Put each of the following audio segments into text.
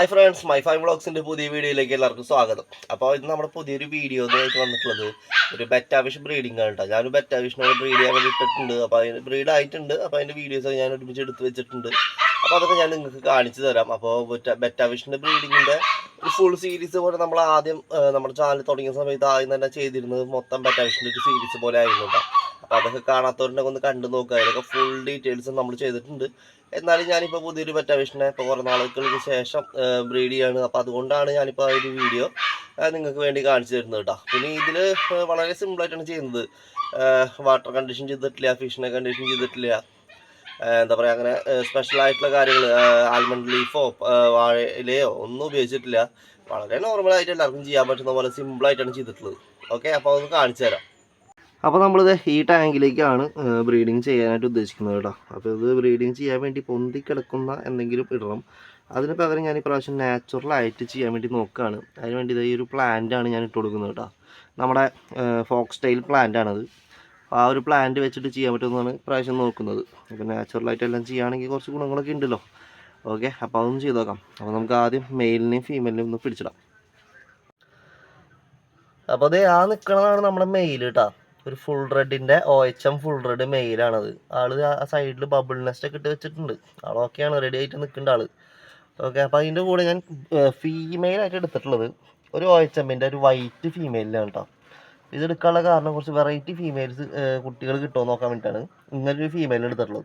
Hi friends my five വ്ളോഗ്സിന്റെ പുതിയ വീഡിയോയിലേക്ക് എല്ലാവർക്കും സ്വാഗതം. അപ്പോൾ ഇത് നമ്മുടെ പുതിയൊരു വീഡിയോ ആയിട്ട് വന്നിട്ടുള്ളത് ഒരു ബെറ്റാവിഷ് ബ്രീഡിംഗ് ആണ് കേട്ടോ ഞാനൊരു ബെറ്റാവിഷിനോട് ബ്രീഡ് ചെയ്യാൻ ഇട്ടിട്ടുണ്ട് അപ്പോൾ അതിന് ബ്രീഡ് ആയിട്ടുണ്ട്. അപ്പോൾ അതിന്റെ വീഡിയോസ് ഞാൻ ഒരുമിച്ച് എടുത്ത് വെച്ചിട്ടുണ്ട്. അപ്പോൾ അതൊക്കെ ഞാൻ നിങ്ങൾക്ക് കാണിച്ചു തരാം. അപ്പോൾ ബെറ്റാവിഷിന്റെ ബ്രീഡിങ്ങിന്റെ ഒരു ഫുൾ സീരീസ് പോലെ നമ്മൾ ആദ്യം നമ്മുടെ ചാനൽ തുടങ്ങിയ സമയത്ത് ആദ്യം തന്നെ ചെയ്തിരുന്നത് മൊത്തം ബെറ്റാവിഷിന്റെ ഒരു സീരീസ് പോലെ ആയിരുന്നു കേട്ടോ അപ്പോൾ അതൊക്കെ കാണാത്തവരുണ്ടെങ്കിൽ ഒന്ന് കണ്ടു നോക്കുക അതിലൊക്കെ ഫുൾ ഡീറ്റെയിൽസ് നമ്മൾ ചെയ്തിട്ടുണ്ട്. എന്നാലും ഞാനിപ്പോൾ പുതിയൊരു പെറ്റാവിഷനെ ഇപ്പോൾ കുറേ നാളുകൾക്ക് ശേഷം ബ്രീഡ് ചെയ്യാണ്. അപ്പോൾ അതുകൊണ്ടാണ് ഞാനിപ്പോൾ ആ ഒരു വീഡിയോ നിങ്ങൾക്ക് വേണ്ടി കാണിച്ചു തരുന്നത് കേട്ടോ. പിന്നെ ഇതിൽ വളരെ സിമ്പിളായിട്ടാണ് ചെയ്യുന്നത്. വാട്ടർ കണ്ടീഷൻ ചെയ്തിട്ടില്ല ഫിഷിനെ കണ്ടീഷൻ ചെയ്തിട്ടില്ല. എന്താ പറയുക അങ്ങനെ സ്പെഷ്യൽ ആയിട്ടുള്ള കാര്യങ്ങൾ ആൽമണ്ട് ലീഫോ വാഴയിലയോ ഒന്നും ഉപയോഗിച്ചിട്ടില്ല. വളരെ നോർമലായിട്ട് എല്ലാവർക്കും ചെയ്യാൻ പറ്റുന്ന പോലെ സിമ്പിളായിട്ടാണ് ചെയ്തിട്ടുള്ളത്. ഓക്കെ അപ്പോൾ അതൊന്ന് കാണിച്ചു തരാം. അപ്പോൾ നമ്മളിത് ഈ ടാങ്കിലേക്കാണ് ബ്രീഡിങ് ചെയ്യാനായിട്ട് ഉദ്ദേശിക്കുന്നത് കേട്ടോ. അപ്പോൾ ഇത് ബ്രീഡിങ് ചെയ്യാൻ വേണ്ടി പൊന്തി കിടക്കുന്ന എന്തെങ്കിലും ഇടണം. അതിന് പകരം ഞാൻ ഇപ്രാവശ്യം നാച്ചുറലായിട്ട് ചെയ്യാൻ വേണ്ടി നോക്കുകയാണ് അതിന് വേണ്ടി ഇത് ഈ ഒരു പ്ലാന്റ് ആണ് ഞാൻ ഇട്ട് കൊടുക്കുന്നത് കേട്ടോ. നമ്മുടെ ഫോക്സ് സ്റ്റൈൽ പ്ലാന്റ് ആണത്. അപ്പോൾ ആ ഒരു പ്ലാന്റ് വെച്ചിട്ട് ചെയ്യാൻ പറ്റുമെന്നാണ് ഇപ്രാവശ്യം നോക്കുന്നത്. അപ്പോൾ നാച്ചുറലായിട്ട് എല്ലാം ചെയ്യുകയാണെങ്കിൽ കുറച്ച് ഗുണങ്ങളൊക്കെ ഉണ്ടല്ലോ. ഓക്കെ അപ്പോൾ അതൊന്നും ചെയ്ത് നോക്കാം. അപ്പോൾ നമുക്ക് ആദ്യം മെയിലിനെയും ഫീമെയിലിനെയും ഒന്ന് പിടിച്ചിടാം. അപ്പോൾ അതേ ആ നിൽക്കണതാണ് നമ്മുടെ മെയിൽ കേട്ടോ. ഒരു full റെഡിന്റെ O H M full red മെയിലാണത് ആൾ ആ സൈഡിൽ ബബിൾ നെസ്റ്റ് ഒക്കെ ഇട്ട് വെച്ചിട്ടുണ്ട്. ആൾ ഓക്കെയാണ് റെഡി ആയിട്ട് നിൽക്കേണ്ട ആൾ. ഓക്കെ അപ്പോൾ അതിന്റെ കൂടെ ഞാൻ ഫീമെയിൽ ആയിട്ട് എടുത്തിട്ടുള്ളത് ഒരു ഒ എച്ച് എമ്മിന്റെ ഒരു വൈറ്റ് ഫീമെയിലാണ് കേട്ടോ ഇത് എടുക്കാനുള്ള കാരണം കുറച്ച് വെറൈറ്റി ഫീമെയിൽസ് കുട്ടികൾ കിട്ടുമോ നോക്കാൻ വേണ്ടിയിട്ടാണ് ഇങ്ങനെ ഒരു ഫീമെയിൽ എടുത്തിട്ടുള്ളത്.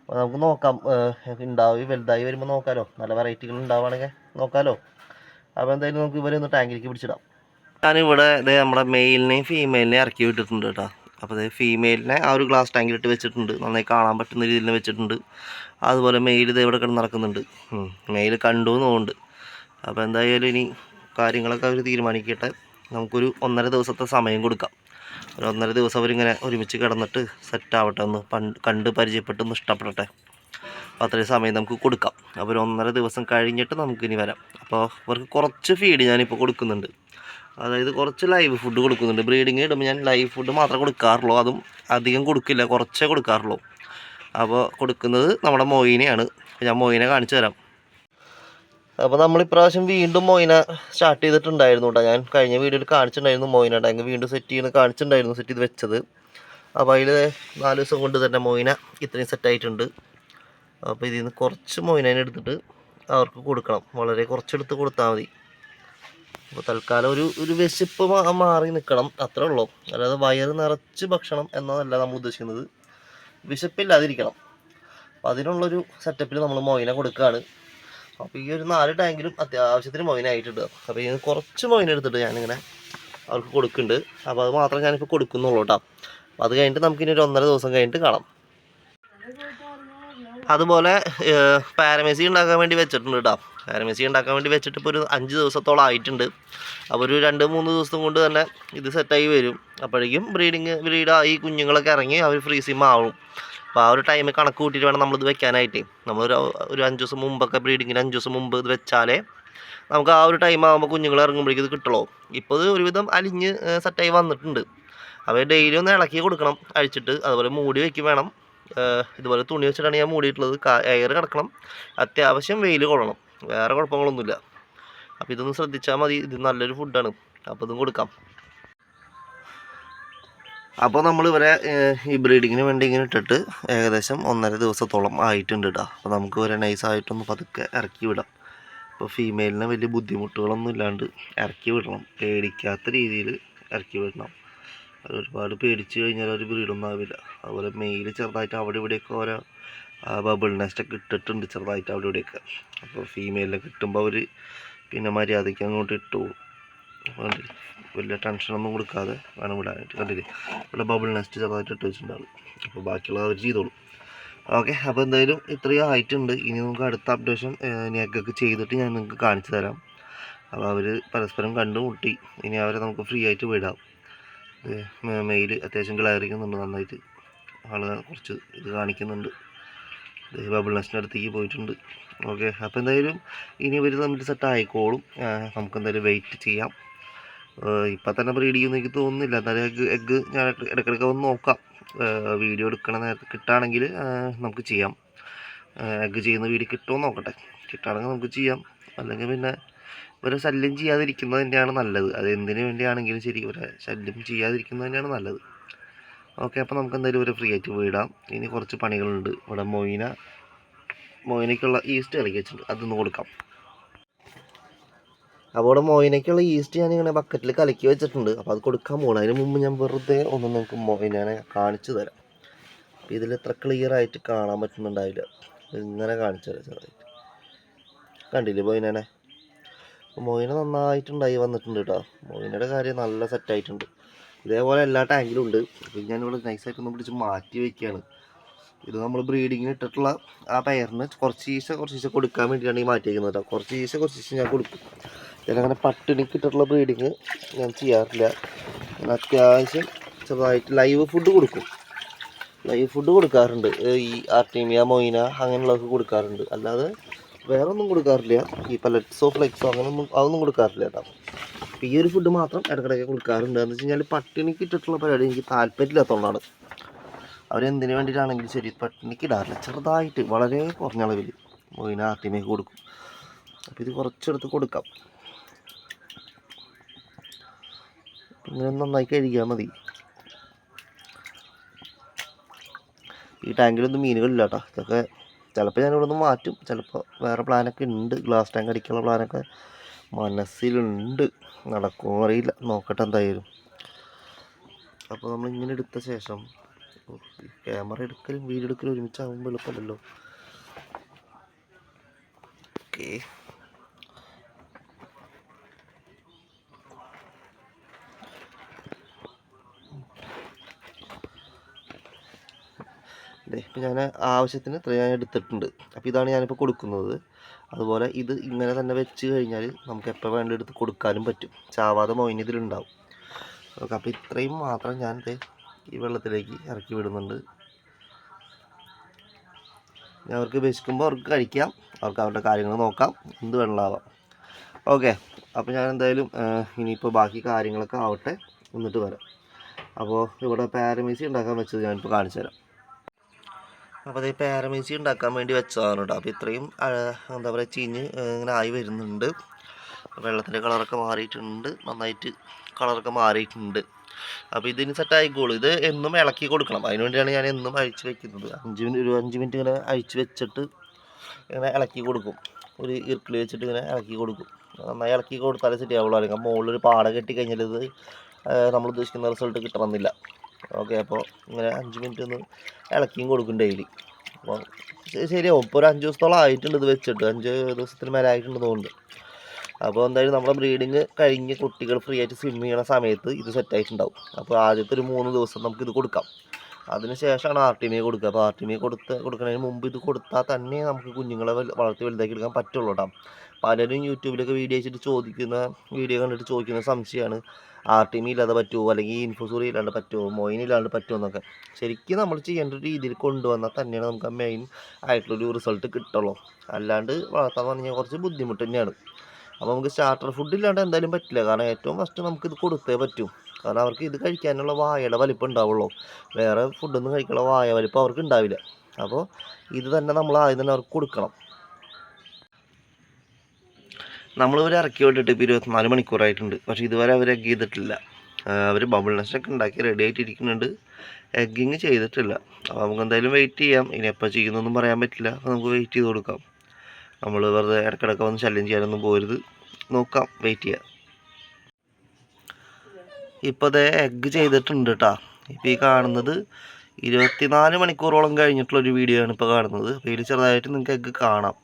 അപ്പോൾ നമുക്ക് നോക്കാം ഉണ്ടാവും വലുതായി വരുമ്പോൾ നോക്കാലോ. നല്ല വെറൈറ്റികൾ ഉണ്ടാവുകയാണെങ്കിൽ നോക്കാലോ. അപ്പോൾ എന്തായാലും നമുക്ക് ഇവരെ ഒന്ന് ടാങ്കിലേക്ക് പിടിച്ചിടാം. ഞാനിവിടെ ഇത് നമ്മുടെ മെയിലിനെയും ഫീമെയിലിനെയും ഇറക്കി വിട്ടിട്ടുണ്ട് കേട്ടോ. അപ്പോൾ ഇത് ഫീമെയിലിനെ ആ ഒരു ഗ്ലാസ് ടാങ്കിലിട്ട് വെച്ചിട്ടുണ്ട്. നന്നായി കാണാൻ പറ്റുന്ന രീതിയിൽ വെച്ചിട്ടുണ്ട്. അതുപോലെ മെയിൽ ഇത് ഇവിടെ കിടന്ന് നടക്കുന്നുണ്ട്. മെയിൽ കണ്ടു എന്നുണ്ട് അപ്പോൾ എന്തായാലും ഇനി കാര്യങ്ങളൊക്കെ അവർ തീരുമാനിക്കട്ടെ. നമുക്കൊരു ഒന്നര ദിവസത്തെ സമയം കൊടുക്കാം. ഒരു ഒന്നര ദിവസം അവരിങ്ങനെ ഒരുമിച്ച് കിടന്നിട്ട് സെറ്റ് ആവട്ടെ ഒന്ന് പണ്ട് കണ്ട് പരിചയപ്പെട്ട് ഒന്ന് ഇഷ്ടപ്പെടട്ടെ. അപ്പോൾ അത്രയും സമയം നമുക്ക് കൊടുക്കാം. അപ്പോൾ ഒരു ഒന്നര ദിവസം കഴിഞ്ഞിട്ട് നമുക്കിനി വരാം. അപ്പോൾ അവർക്ക് കുറച്ച് ഫീഡ് ഞാനിപ്പോൾ കൊടുക്കുന്നുണ്ട്. അതായത് കുറച്ച് ലൈവ് ഫുഡ് കൊടുക്കുന്നുണ്ട്. ബ്രീഡിങ് ഇടുമ്പോൾ ഞാൻ ലൈവ് ഫുഡ് മാത്രമേ കൊടുക്കാറുള്ളൂ. അതും അധികം കൊടുക്കില്ല. കുറച്ചേ കൊടുക്കാറുള്ളൂ. അപ്പോൾ കൊടുക്കുന്നത് നമ്മുടെ മൊയിനെയാണ്. ഞാൻ മൊയിനെ കാണിച്ചു തരാം. അപ്പോൾ നമ്മൾ ഇപ്രാവശ്യം വീണ്ടും മൊയിന സ്റ്റാർട്ട് ചെയ്തിട്ടുണ്ടായിരുന്നു കേട്ടോ ഞാൻ കഴിഞ്ഞ വീഡിയോയിൽ കാണിച്ചിട്ടുണ്ടായിരുന്നു മൊയിന ടാങ്ക് വീണ്ടും സെറ്റ് ചെയ്യുന്ന കാണിച്ചിട്ടുണ്ടായിരുന്നു സെറ്റ് ചെയ്ത് വെച്ചത്. അപ്പോൾ അതിൽ നാല് ദിവസം കൊണ്ട് തന്നെ മൊയിന ഇത്രയും സെറ്റായിട്ടുണ്ട് അപ്പോൾ ഇതിൽ നിന്ന് കുറച്ച് മൊയിനെ എടുത്തിട്ട് അവർക്ക് കൊടുക്കണം. വളരെ കുറച്ചെടുത്ത് കൊടുത്താൽ മതി. അപ്പോൾ തൽക്കാലം ഒരു ഒരു വിശപ്പ് മാറി നിൽക്കണം അത്രേ ഉള്ളൂ. അല്ലാതെ വയറ് നിറച്ച് ഭക്ഷണം എന്നതല്ല നമ്മൾ ഉദ്ദേശിക്കുന്നത്. വിശപ്പില്ലാതിരിക്കണം. അപ്പം അതിനുള്ളൊരു സെറ്റപ്പിൽ നമ്മൾ മൊയിനെ കൊടുക്കുകയാണ് അപ്പോൾ ഈ ഒരു നാല് ടാങ്കിലും അത്യാവശ്യത്തിന് മൊയിനായിട്ടുണ്ട് അപ്പോൾ ഇതിന് കുറച്ച് മൊയിൻ എടുത്തിട്ട് ഞാനിങ്ങനെ അവർക്ക് കൊടുക്കുന്നുണ്ട്. അപ്പോൾ അത് മാത്രം ഞാനിപ്പോൾ കൊടുക്കുന്നുള്ളൂ കേട്ടോ. അപ്പോൾ അത് കഴിഞ്ഞിട്ട് നമുക്കിനി ഒരു ഒന്നര ദിവസം കഴിഞ്ഞിട്ട് കാണാം. അതുപോലെ പാരമേസി ഉണ്ടാക്കാൻ വേണ്ടി വെച്ചിട്ടുണ്ട് കേട്ടോ. പാരമേസി ഉണ്ടാക്കാൻ വേണ്ടി വെച്ചിട്ട് ഇപ്പോൾ ഒരു അഞ്ച് ദിവസത്തോളം ആയിട്ടുണ്ട്. അപ്പോൾ ഒരു രണ്ട് മൂന്ന് ദിവസം കൊണ്ട് തന്നെ ഇത് സെറ്റായി വരും. അപ്പോഴേക്കും ബ്രീഡിങ് ബ്രീഡായി കുഞ്ഞുങ്ങളൊക്കെ ഇറങ്ങി അവർ ഫ്രീസിം ആവും. അപ്പോൾ ആ ഒരു ടൈം കണക്ക് കൂട്ടിയിട്ട് വേണം നമ്മളിത് വെക്കാനായിട്ട്. നമ്മളൊരു ഒരു അഞ്ച് ദിവസം മുമ്പൊക്കെ ബ്രീഡിങ്ങിന് അഞ്ച് ദിവസം മുമ്പ് ഇത് വെച്ചാലേ നമുക്ക് ആ ഒരു ടൈം ആകുമ്പോൾ കുഞ്ഞുങ്ങൾ ഇറങ്ങുമ്പോഴേക്കും ഇത് കിട്ടുള്ളൂ. ഇപ്പോൾ ഇത് ഒരുവിധം അലിഞ്ഞ് സെറ്റായി വന്നിട്ടുണ്ട്. അവർ ഡെയിലി ഒന്ന് ഇളക്കി കൊടുക്കണം അഴിച്ചിട്ട് അതുപോലെ മൂടി വയ്ക്കും വേണം. ഇതുപോലെ തുണി വെച്ചിട്ടാണ് ഞാൻ മൂടിയിട്ടുള്ളത്. എയർ കിടക്കണം. അത്യാവശ്യം വെയിൽ കൊള്ളണം. വേറെ കുഴപ്പങ്ങളൊന്നുമില്ല. അപ്പോൾ ഇതൊന്ന് ശ്രദ്ധിച്ചാൽ മതി. ഇത് നല്ലൊരു ഫുഡാണ് അപ്പോൾ ഇതും കൊടുക്കാം. അപ്പോൾ നമ്മൾ ഇവരെ ഈ ബ്രീഡിങ്ങിന് വേണ്ടി ഇങ്ങനെ ഇട്ടിട്ട് ഏകദേശം ഒന്നര ദിവസത്തോളം ആയിട്ടുണ്ട് കേട്ടോ അപ്പോൾ നമുക്ക് ഇവരെ നൈസായിട്ടൊന്ന് പതുക്കെ ഇറക്കി വിടാം. അപ്പോൾ ഫീമെയിലിന് വലിയ ബുദ്ധിമുട്ടുകളൊന്നും ഇല്ലാണ്ട് ഇറക്കി വിടണം. പേടിക്കാത്ത രീതിയിൽ ഇറക്കി വിടണം. അത് ഒരുപാട് പേടിച്ച് കഴിഞ്ഞാൽ ഒരു ബ്രീഡൊന്നും ആവില്ല. അതുപോലെ മെയിൽ ചെറുതായിട്ട് അവിടെ ഇവിടെയൊക്കെ ഓരോ ബബിൾ നെസ്റ്റൊക്കെ ഇട്ടിട്ടുണ്ട് ചെറുതായിട്ട് അവിടെ ഇവിടെയൊക്കെ. അപ്പോൾ ഫീമെയിലിനെ കിട്ടുമ്പോൾ അവർ പിന്നെ മര്യാദയ്ക്ക് അങ്ങോട്ട് ഇട്ടു. അപ്പോൾ കണ്ടില്ലേ? വലിയ ടെൻഷനൊന്നും കൊടുക്കാതെ വേണം വിടാനായിട്ട്. കണ്ടില്ലേ? ഇവിടെ ബബിൾ നെസ്റ്റ് ചെറുതായിട്ട് ഇട്ട് വെച്ചിട്ടുണ്ടാവും. അപ്പോൾ ബാക്കിയുള്ളത് അവർ ചെയ്തോളും. ഓക്കെ അപ്പോൾ എന്തായാലും ഇത്രയും ആയിട്ടുണ്ട്. ഇനി നമുക്ക് അടുത്ത അപ്ഡേഷൻ എഗ്ഗൊക്കെ ചെയ്തിട്ട് ഞാൻ നിങ്ങൾക്ക് കാണിച്ചു തരാം. അപ്പോൾ അവർ പരസ്പരം കണ്ടുമുട്ടി. ഇനി അവരെ നമുക്ക് ഫ്രീ ആയിട്ട് വിടാം. മെയിൽ അത്യാവശ്യം ഗ്ലയറിക്കുന്നുണ്ട് നന്നായിട്ട് ആൾ കുറച്ച് ഇത് കാണിക്കുന്നുണ്ട്. ബബിൾ നെസ്റ്റിന്റെ അടുത്തേക്ക് പോയിട്ടുണ്ട്. ഓക്കെ അപ്പോൾ എന്തായാലും ഇനി ഇവർ തമ്മിൽ സെറ്റ് ആയിക്കോളും. നമുക്ക് എന്തായാലും വെയിറ്റ് ചെയ്യാം. ഇപ്പം തന്നെ ബ്രീഡ് ചെയ്യുമെന്ന് എനിക്ക് തോന്നുന്നില്ല. എന്തായാലും എഗ്ഗ് എഗ്ഗ് ഞാൻ ഇടയ്ക്കിടയ്ക്ക് ഒന്ന് നോക്കാം. വീഡിയോ എടുക്കണ നേരത്തെ കിട്ടുകയാണെങ്കിൽ നമുക്ക് ചെയ്യാം. എഗ്ഗ് ചെയ്യുന്ന വീഡിയോ കിട്ടുമോ നോക്കട്ടെ. കിട്ടുകയാണെങ്കിൽ നമുക്ക് ചെയ്യാം. അല്ലെങ്കിൽ പിന്നെ ഇവരെ ശല്യം ചെയ്യാതിരിക്കുന്നത് തന്നെയാണ് നല്ലത്. അത് എന്തിനു വേണ്ടിയാണെങ്കിലും ശരി ഇവരെ ശല്യം ചെയ്യാതിരിക്കുന്നത് തന്നെയാണ് നല്ലത്. ഓക്കെ അപ്പോൾ നമുക്ക് എന്തായാലും ഇവരെ ഫ്രീ ആയിട്ട് വീടാം ഇനി കുറച്ച് പണികളുണ്ട്. ഇവിടെ മൊയിന മൊയിനയ്ക്കുള്ള ഈസ്റ്റ് ഇറക്കി വെച്ചിട്ടുണ്ട്. അതൊന്ന് കൊടുക്കാം. അപ്പോൾ ഇവിടെ മൊയിനയ്ക്കുള്ള ഈസ്റ്റ് ഞാൻ ഇങ്ങനെ ബക്കറ്റിൽ കലക്കി വെച്ചിട്ടുണ്ട്. അപ്പോൾ അത് കൊടുക്കാൻ പോകണം അതിന് മുമ്പ് ഞാൻ വെറുതെ ഒന്ന് നമുക്ക് മൊയിനെ കാണിച്ചു തരാം. അപ്പോൾ ഇതിൽ എത്ര ക്ലിയർ ആയിട്ട് കാണാൻ പറ്റുന്നുണ്ടാവില്ല. ഇങ്ങനെ കാണിച്ചു തരാം ചെറുതായിട്ട്. കണ്ടില്ലേ മൊയിനെ മൊയിന നന്നായിട്ടുണ്ടായി വന്നിട്ടുണ്ട് കേട്ടോ മൊയിനയുടെ കാര്യം നല്ല സെറ്റായിട്ടുണ്ട് ഇതേപോലെ എല്ലാ ടാങ്കിലും ഉണ്ട്. ഇത് ഞാനിവിടെ നൈസായിട്ടൊന്ന് പിടിച്ച് മാറ്റി വയ്ക്കുകയാണ് ഇത് നമ്മൾ ബ്രീഡിങ്ങിന് ഇട്ടിട്ടുള്ള ആ പയറിന് കുറച്ച് ഈശ കുറച്ച് ഈശ കൊടുക്കാൻ വേണ്ടിയിട്ടാണ് ഈ മാറ്റി വയ്ക്കുന്നത് കേട്ടോ. കുറച്ച് ഈശ കുറച്ച് ഈശ ഞാൻ കൊടുക്കും. ഞാനങ്ങനെ പട്ടിണിക്ക് ഇട്ടിട്ടുള്ള ബ്രീഡിങ് ഞാൻ ചെയ്യാറില്ല. അത്യാവശ്യം ചെറുതായിട്ട് ലൈവ് ഫുഡ് കൊടുക്കും. ലൈവ് ഫുഡ് കൊടുക്കാറുണ്ട്. ഈ ആർട്ടീമിയ മൊയിന അങ്ങനെയുള്ളതൊക്കെ കൊടുക്കാറുണ്ട്. അല്ലാതെ വേറൊന്നും കൊടുക്കാറില്ല. ഈ പലറ്റ്സോ ഫ്ലെക്സോ അങ്ങനെയൊന്നും അതൊന്നും കൊടുക്കാറില്ല കേട്ടോ. അപ്പോൾ ഈ ഒരു ഫുഡ് മാത്രം ഇടയ്ക്കിടയ്ക്ക് കൊടുക്കാറുണ്ട്. എന്ന് വെച്ച് കഴിഞ്ഞാൽ പട്ടിണിക്ക് ഇട്ടിട്ടുള്ള പരിപാടി എനിക്ക് താല്പര്യമില്ലാത്തതുകൊണ്ടാണ് അവരെന്തിനു വേണ്ടിയിട്ടാണെങ്കിലും ശരി പട്ടിണിക്ക് ഇടാറില്ല. ചെറുതായിട്ട് വളരെ കുറഞ്ഞ അളവിൽ മൊയിന കൊടുക്കും. അപ്പോൾ ഇത് കുറച്ചെടുത്ത് കൊടുക്കാം. ഇങ്ങനെ നന്നായി കഴുകിയാൽ മതി. ഈ ടാങ്കിലൊന്നും മീനുകളില്ല കേട്ടോ ഇതൊക്കെ ചിലപ്പോൾ ഞാനിവിടെ നിന്ന് മാറ്റും. ചിലപ്പോൾ വേറെ പ്ലാനൊക്കെ ഉണ്ട്. ഗ്ലാസ് ടാങ്ക് അടിക്കാനുള്ള പ്ലാനൊക്കെ മനസ്സിലുണ്ട്. നടക്കുമോ അറിയില്ല. നോക്കട്ടെ എന്തായാലും. അപ്പോൾ നമ്മൾ ഇങ്ങനെ എടുത്ത ശേഷം ക്യാമറ എടുക്കലും വീഡിയോ എടുക്കലും ഒരുമിച്ചാകുമ്പോൾ എളുപ്പമല്ലല്ലോ. ഓക്കേ ഇപ്പം ഞാൻ ആവശ്യത്തിന് ഇത്ര ഞാൻ എടുത്തിട്ടുണ്ട്. അപ്പോൾ ഇതാണ് ഞാനിപ്പോൾ കൊടുക്കുന്നത്. അതുപോലെ ഇത് ഇങ്ങനെ തന്നെ വെച്ച് കഴിഞ്ഞാൽ നമുക്ക് എപ്പോൾ വേണ്ട എടുത്ത് കൊടുക്കാനും പറ്റും. ചാവാതെ മൊയിനിതിലുണ്ടാവും ഓക്കെ അപ്പോൾ ഇത്രയും മാത്രം ഞാൻ ഈ വെള്ളത്തിലേക്ക് ഇറക്കി വിടുന്നുണ്ട്. അവർക്ക് വിശക്കുമ്പോൾ അവർക്ക് കഴിക്കാം. അവർക്ക് അവരുടെ കാര്യങ്ങൾ നോക്കാം. എന്ത് വെള്ളമാവാം. ഓക്കെ അപ്പോൾ ഞാൻ എന്തായാലും ഇനിയിപ്പോൾ ബാക്കി കാര്യങ്ങളൊക്കെ ആവട്ടെ. എന്നിട്ട് വരാം. അപ്പോൾ ഇവിടെ പാരമീസി ഉണ്ടാക്കാൻ വെച്ചത് ഞാനിപ്പോൾ കാണിച്ചു തരാം അപ്പോൾ അത് പാരമീസി ഉണ്ടാക്കാൻ വേണ്ടി വെച്ചതാണ് കേട്ടോ. അപ്പോൾ ഇത്രയും എന്താ പറയുക ചീഞ്ഞ് ഇങ്ങനെ ആയി വരുന്നുണ്ട്. വെള്ളത്തിന്റെ കളറൊക്കെ മാറിയിട്ടുണ്ട്. നന്നായിട്ട് കളറൊക്കെ മാറിയിട്ടുണ്ട്. അപ്പോൾ ഇതിന് സെറ്റ് ആയിക്കോളും. ഇത് എന്നും ഇളക്കി കൊടുക്കണം. അതിന് വേണ്ടിയാണ് ഞാൻ എന്നും അഴിച്ച് വെക്കുന്നത്. അഞ്ച് മിനിറ്റ് ഒരു അഞ്ച് മിനിറ്റ് ഇങ്ങനെ അഴിച്ച് വെച്ചിട്ട് ഇങ്ങനെ ഇളക്കി കൊടുക്കും. ഒരു ഇർക്കിളി വെച്ചിട്ട് ഇങ്ങനെ ഇളക്കി കൊടുക്കും. നന്നായി ഇളക്കി കൊടുത്താലേ സെറ്റ് ആവുള്ളൂ. അല്ലെങ്കിൽ മുകളിലൊരു പാട കെട്ടി കഴിഞ്ഞാൽ ഇത് നമ്മൾ ഉദ്ദേശിക്കുന്ന റിസൾട്ട് കിട്ടണമെന്നില്ല. ഓക്കെ അപ്പോൾ ഇങ്ങനെ അഞ്ച് മിനിറ്റ് ഒന്ന് ഇളക്കിയും കൊടുക്കും ഡെയിലി അപ്പോൾ ശരി ശരിയാവും ഇപ്പോൾ ഒരു അഞ്ച് ദിവസത്തോളം ആയിട്ടുണ്ട് ഇത് വെച്ചിട്ട്. അഞ്ച് ദിവസത്തിന് മേലെ ആയിട്ടുണ്ട് തോന്നുന്നുണ്ട്. അപ്പോൾ എന്തായാലും നമ്മുടെ ബ്രീഡിങ് കഴിഞ്ഞ് കുട്ടികൾ ഫ്രീ ആയിട്ട് സ്വിം ചെയ്യണ സമയത്ത് ഇത് സെറ്റ് ആയിട്ടുണ്ടാവും. അപ്പോൾ ആദ്യത്തെ ഒരു മൂന്ന് ദിവസം നമുക്ക് ഇത് കൊടുക്കാം അതിന് ശേഷമാണ് ആർട്ടിമിയെ കൊടുക്കുക. അപ്പോൾ ആർ ടി ആർട്ടിമിയെ കൊടുത്ത് കൊടുക്കുന്നതിന് മുമ്പ് ഇത് കൊടുത്താൽ തന്നെ നമുക്ക് കുഞ്ഞുങ്ങളെ വളർത്തി വലുതാക്കി എടുക്കാൻ പറ്റുള്ളൂ കേട്ടോ പലരും യൂട്യൂബിലൊക്കെ വീഡിയോ വെച്ചിട്ട് ചോദിക്കുന്ന വീഡിയോ കണ്ടിട്ട് ചോദിക്കുന്ന സംശയമാണ് ആർ ടി എം ഇല്ലാതെ പറ്റുമോ അല്ലെങ്കിൽ ഇൻഫോസൂറി ഇല്ലാണ്ട് പറ്റുമോ മൊയിൻ ഇല്ലാണ്ട് പറ്റുമോ എന്നൊക്കെ. ശരിക്കും നമ്മൾ ചെയ്യേണ്ട ഒരു രീതിയിൽ കൊണ്ടുവന്നാൽ തന്നെയാണ് നമുക്ക് മെയിൻ ആയിട്ടുള്ളൊരു റിസൾട്ട് കിട്ടുള്ളൂ. അല്ലാണ്ട് വളർത്താൻ പറഞ്ഞാൽ കുറച്ച് ബുദ്ധിമുട്ട് തന്നെയാണ്. അപ്പോൾ നമുക്ക് സ്റ്റാർട്ടർ ഫുഡ് ഇല്ലാണ്ട് എന്തായാലും പറ്റില്ല. കാരണം ഏറ്റവും ഫസ്റ്റ് നമുക്കിത് കൊടുത്തേ പറ്റൂ. കാരണം അവർക്ക് ഇത് കഴിക്കാനുള്ള വായയുടെ വലിപ്പം ഉണ്ടാവുള്ളൂ. വേറെ ഫുഡൊന്നും കഴിക്കാനുള്ള വായ വലിപ്പം അവർക്ക് ഉണ്ടാവില്ല. അപ്പോൾ ഇത് തന്നെ നമ്മൾ ആദ്യം തന്നെ അവർക്ക് കൊടുക്കണം. നമ്മൾ നമ്മളിവരെ ഇറക്കി വിട്ടിട്ട് ഇപ്പോൾ ഇരുപത്തിനാല് മണിക്കൂറായിട്ടുണ്ട്. പക്ഷേ ഇതുവരെ അവർ എഗ് ചെയ്തിട്ടില്ല. അവർ ബബിൾ നെസ്റ്റൊക്കെ ഉണ്ടാക്കി റെഡി ആയിട്ടിരിക്കുന്നുണ്ട്. എഗ്ഗിങ് ചെയ്തിട്ടില്ല. അപ്പോൾ നമുക്ക് എന്തായാലും വെയിറ്റ് ചെയ്യാം. ഇനി എപ്പോൾ ചെയ്യുന്നൊന്നും പറയാൻ പറ്റില്ല. അപ്പോൾ നമുക്ക് വെയിറ്റ് ചെയ്ത് കൊടുക്കാം. നമ്മൾ വെറുതെ ഇടയ്ക്കിടയ്ക്ക് വന്ന് ശല്യം ചെയ്യാനൊന്നും പോരുത്. നോക്കാം. വെയിറ്റ് ചെയ്യാം. ഇപ്പോൾ അതേ എഗ്ഗ് ചെയ്തിട്ടുണ്ട് കേട്ടോ ഇപ്പോൾ ഈ കാണുന്നത് ഇരുപത്തിനാല് മണിക്കൂറോളം കഴിഞ്ഞിട്ടുള്ളൊരു വീഡിയോ ആണ് ഇപ്പോൾ കാണുന്നത്. അപ്പോൾ ഇതിൽ ചെറുതായിട്ട് നിങ്ങൾക്ക് എഗ്ഗ് കാണാം.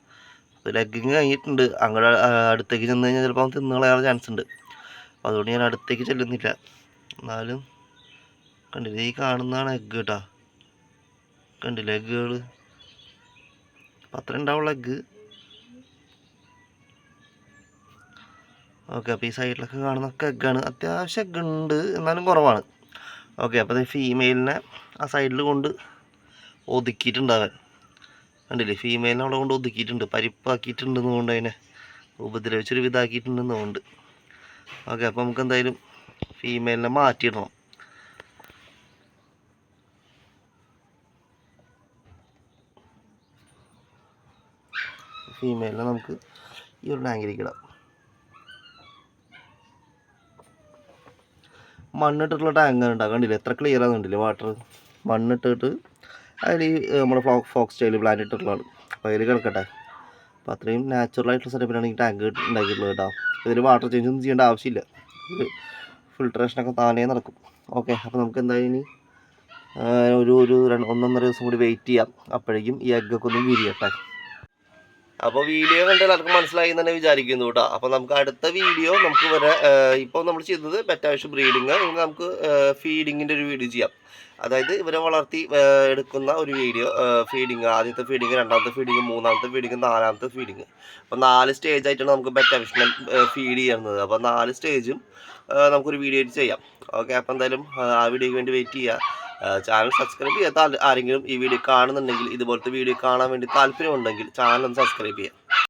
അപ്പോൾ എഗ്ഗിങ് കഴിഞ്ഞിട്ടുണ്ട്. അങ്ങോട്ട് അടുത്തേക്ക് ചെന്ന് കഴിഞ്ഞാൽ ചിലപ്പോൾ തിന്നു കളയാനുള്ള ചാൻസ് ഉണ്ട്. അപ്പോൾ അതുകൊണ്ട് ഞാൻ അടുത്തേക്ക് ചെല്ലുന്നില്ല. എന്നാലും കണ്ടില്ലേ ഈ കാണുന്നതാണ് എഗ്ഗ് കേട്ടോ കണ്ടില്ലേ എഗ്ഗുകൾ അപ്പം അത്ര ഉണ്ടാവുള്ള എഗ്ഗ് ഓക്കെ അപ്പോൾ ഈ സൈഡിലൊക്കെ കാണുന്നൊക്കെ എഗ്ഗാണ് അത്യാവശ്യം എഗ്ഗ് ഉണ്ട് എന്നാലും കുറവാണ്. ഓക്കെ അപ്പോൾ ഫീമെയിലിനെ ആ സൈഡിൽ കൊണ്ട് ഒതുക്കിയിട്ടുണ്ടാവാൻ കണ്ടില്ലേ? ഫീമെയിലിനെ അവിടെ കൊണ്ട് ഒതുക്കിയിട്ടുണ്ട് പരിപ്പാക്കിയിട്ടുണ്ടെന്ന് കൊണ്ട് അതിനെ. ഉപദ്രവിച്ചൊരു ഇതാക്കിയിട്ടുണ്ടെന്ന് കൊണ്ട് ഓക്കെ അപ്പോൾ നമുക്ക് എന്തായാലും ഫീമെയിലിനെ മാറ്റിയിടണം. ഫീമെയിലിനെ നമുക്ക് ഈ ഒരു ടാങ്കിലേക്ക് ഇടാം. മണ്ണിട്ടിട്ടുള്ള ടാങ്കാണ് ഉണ്ടാകുക കണ്ടില്ലേ? എത്ര ക്ലിയർ ആകുന്നുണ്ടല്ലേ വാട്ടർ മണ്ണിട്ടിട്ട് അതിൽ ഈ നമ്മുടെ ഫ്ലോ ഫോക്സ് സ്റ്റൈൽ പ്ലാന്റ് ഇട്ടിട്ടുള്ളതാണ്. അപ്പോൾ അതിൽ കിടക്കട്ടെ. അപ്പോൾ അത്രയും നാച്ചുറൽ ആയിട്ടുള്ള സെറ്റപ്പിലാണ് ഈ ടാങ്ക് ഉണ്ടാക്കിയിട്ടുള്ളത് കേട്ടോ ഇതിൽ വാട്ടർ ചേഞ്ച് ഒന്നും ചെയ്യേണ്ട ആവശ്യമില്ല. ഫിൽട്രേഷനൊക്കെ താനേ നടക്കും. ഓക്കെ അപ്പോൾ നമുക്ക് എന്തായാലും ഇനി ഒരു ഒരു രണ്ട് ഒന്നൊന്നര ദിവസം കൂടി വെയിറ്റ് ചെയ്യാം. അപ്പോഴേക്കും ഈ എഗ്ഗൊക്കെ ഒന്ന് വിരിയട്ടെ. അപ്പോൾ വീഡിയോ കണ്ട് എല്ലാവർക്കും മനസ്സിലായി എന്ന് തന്നെ വിചാരിക്കുന്നു കേട്ടോ അപ്പോൾ നമുക്ക് അടുത്ത വീഡിയോ നമുക്ക് വരെ ഇപ്പോൾ നമ്മൾ ചെയ്തത് പെറ്റാവശ്യ ബ്രീഡിങ് നമുക്ക് ഫീഡിങ്ങിന്റെ ഒരു വീഡിയോ ചെയ്യാം. അതായത് ഇവരെ വളർത്തി എടുക്കുന്ന ഒരു വീഡിയോ ഫീഡിങ് ആദ്യത്തെ ഫീഡിങ് രണ്ടാമത്തെ ഫീഡിങ് മൂന്നാമത്തെ ഫീഡിങ് നാലാമത്തെ ഫീഡിങ് അപ്പോൾ നാല് സ്റ്റേജ് ആയിട്ടാണ് നമുക്ക് പെറ്റാവശ്യം ഫീഡ് ചെയ്യുന്നത്. അപ്പോൾ നാല് സ്റ്റേജും നമുക്കൊരു വീഡിയോ ചെയ്യാം. ഓക്കെ അപ്പോൾ എന്തായാലും ആ വീഡിയോയ്ക്ക് വേണ്ടി വെയിറ്റ് ചെയ്യുക ചാനൽ സബ്സ്ക്രൈബ് ചെയ്യുക ആരെങ്കിലും ഈ വീഡിയോ കാണുന്നുണ്ടെങ്കിൽ ഇതുപോലത്തെ വീഡിയോ കാണാൻ വേണ്ടി താല്പര്യമുണ്ടെങ്കിൽ ചാനൽ ഒന്ന് സബ്സ്ക്രൈബ് ചെയ്യുക